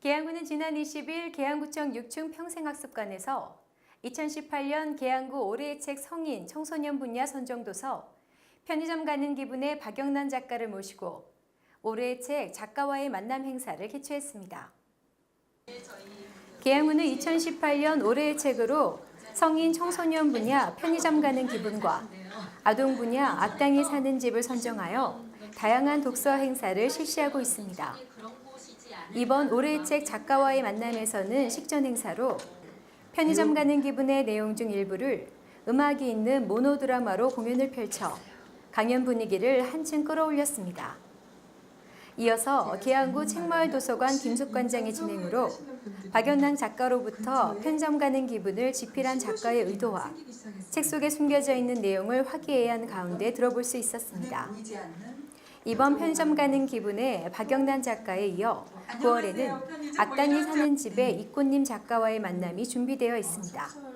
계양구는 지난 20일 계양구청 6층 평생학습관에서 2018년 계양구 올해의 책 성인 청소년 분야 선정도서 편의점 가는 기분의 박영란 작가를 모시고 올해의 책 작가와의 만남 행사를 개최했습니다. 계양구는 2018년 올해의 책으로 성인 청소년 분야 편의점 가는 기분과 아동 분야 악당이 사는 집을 선정하여 다양한 독서 행사를 실시하고 있습니다. 이번 올해의 책 작가와의 만남에서는 식전 행사로 편의점 가는 기분의 내용 중 일부를 음악이 있는 모노 드라마로 공연을 펼쳐 강연 분위기를 한층 끌어올렸습니다. 이어서 계양구 책마을 도서관 김숙관장의 진행으로 박연랑 작가로부터 편점 가는 기분을 집필한 작가의 의도와 책 속에 숨겨져 있는 내용을 화기애애한 가운데 들어볼 수 있었습니다. 이번 편점 가는 기분에 박영란 작가에 이어 9월에는 악당이 사는 집의 이꽃님 작가와의 만남이 준비되어 있습니다.